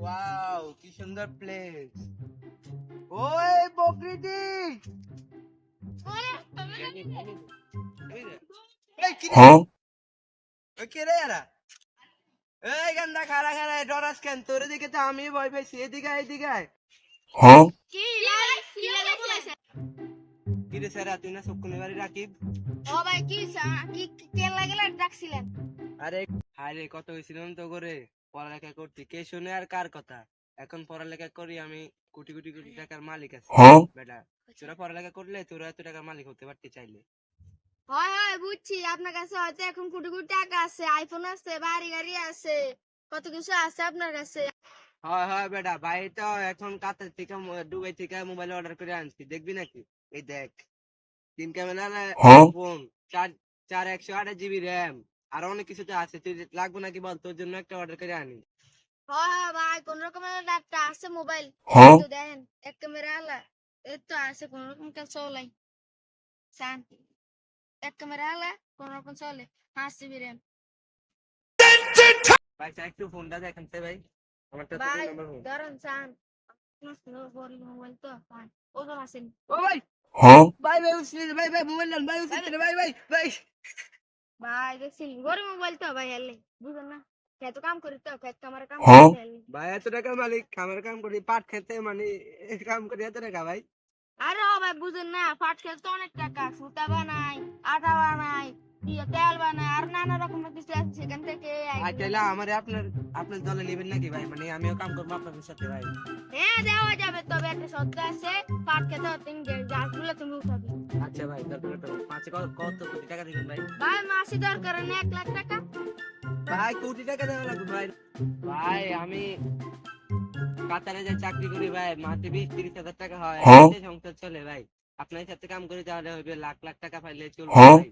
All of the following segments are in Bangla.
ওয়াও কি সুন্দর প্লেস ওই এই রে? এরা? এই গান্দা খারা খারা ডরাস কেন? তোর দিকে তো আমি ভয় পেয়েছি এদিকে এদিকে আয়। কি লাই কি লাগে বলেছে কি রে স্যার তুই না সকুনি বাড়ি রাকিব? ও ভাই কি কি কে লাগে ডাকছিলেন? আরে হায় রে কত হয়েছিলাম তো করে পড়ালেখা করতে কে শুনে আর কার কথা? এখন পড়ালেখা করি আমি কোটি কোটি কোটি টাকার মালিক আছে। Huh? বেটা তোরা পড়ালেখা করলে তোরা এত টাকার মালিক হতে পারতে চাইলে। হয় হয় বুঝছি। আপনার কাছে হয়তো এখন কোটি কোটি টাকা আছে আইফোন আছে বাড়ি গাড়ি আছে কত কিছু আছে আপনার কাছে? হয় হয় বেটা ভাই তো এখন কাতার থেকে দুবাই থেকে মোবাইল অর্ডার করে আনছি দেখবি নাকি? এই দেখ তিন ক্যামেরা? ফোন চার চার একশো আট জিবি র্যাম আর অনেক কিছু তো আছে। তুই লাগবে নাকি বল? তোর জন্য একটা অর্ডার করে আনি। হয় হয় ভাই কোন রকমের একটা আছে মোবাইল Huh? তো দেখেন এক ক্যামেরা আলা। এই তো আছে কোন রকম কাজ চলাই সান এক ক্যামেরা আলা কোন রকম চলে। জিবি র্যাম ভাই স্যার একটু ফোনটা দেখেন তো ভাই। আমার তো ভাই নাম্বার ফোন ধরেন সান মোবাইল তো ভাই। ওজন আসেন ও ভাই! Huh? ভাই ভাই ভাই ভাই মোবাইল ভাই ভাই ভাই ভাই। ভাই দেখছেন গরিব মোবাইল তো ভাই হেলে বুঝুন না খেত কাম করি তো খেত কামার কাম হ্যাঁ? ভাই এত টাকা মালিক খামার কাম করি পাট খেতে মানে কাম করি এত টাকা ভাই আরে ও ভাই বুঝেন না পাট খেতে তো অনেক টাকা সুতা বানাই আটা বানাই তেল বানাই আর নানা রকমের কিছু আছে সেখান থেকে আমারে আপনার আপনার দলে নেবেন নাকি ভাই? মানে আমিও কাম করব আপনাদের সাথে ভাই। হ্যাঁ দেওয়া যাবে। তবে একটা সত্য আছে পাট খেতে হতেন গাছগুলো তুমি উঠাবে। আচ্ছা ভাই দরকার তো পাঁচে কত কত কোটি টাকা দিবেন ভাই? ভাই মাসে দরকার নেই এক লাখ টাকা। ভাই কোটি টাকা দেওয়া লাগবে ভাই। ভাই আমি কাতারে যে চাকরি করি ভাই মাসে বিশ তিরিশ হাজার টাকা হয়। হ্যাঁ? সংসার চলে ভাই। আপনার সাথে কাম করে তাহলে হবে লাখ লাখ টাকা পাইলে চলবে হ্যাঁ? ভাই।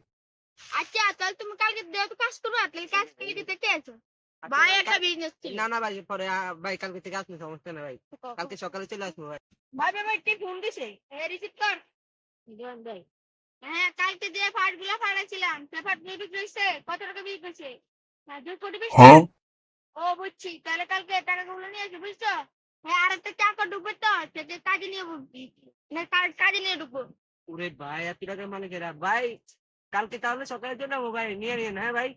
আচ্ছা তাহলে তুমি কালকে যেহেতু কাজ করবে। তাহলে কাজ থেকে দিতে কে আছো আচ্ছা, ভাই ভাই, একটা বিজনেস ছিল। না না ভাই পরে ভাই কালকে থেকে আসবে সমস্যা না ভাই। কালকে সকালে চলে আসব ভাই। ভাই ভাই ভাই কে ফোন দিছে? হ্যাঁ রিসিভ কর। দেন ভাই। হ্যাঁ কালকে যে ফাটগুলা ফাড়াছিলাম সে ফাটগুলো বিক্রি হয়েছে কত টাকা বিক্রি হয়েছে হ্যাঁ দুই কোটি বিশ ও বুঝছি। তাহলে কালকে টাকাগুলো নিয়ে আসবে বুঝছ? হ্যাঁ আর একটা টাকা ঢুকবে তো সেটা কাজে নিয়ে বুঝবি না কাজ কাজে নিয়ে ঢুকবো। ওরে ভাই এত টাকা মালিকেরা। ভাই কালকে তাহলে সকালে চলে যাব ভাই নিয়ে নিন হ্যাঁ ভাই?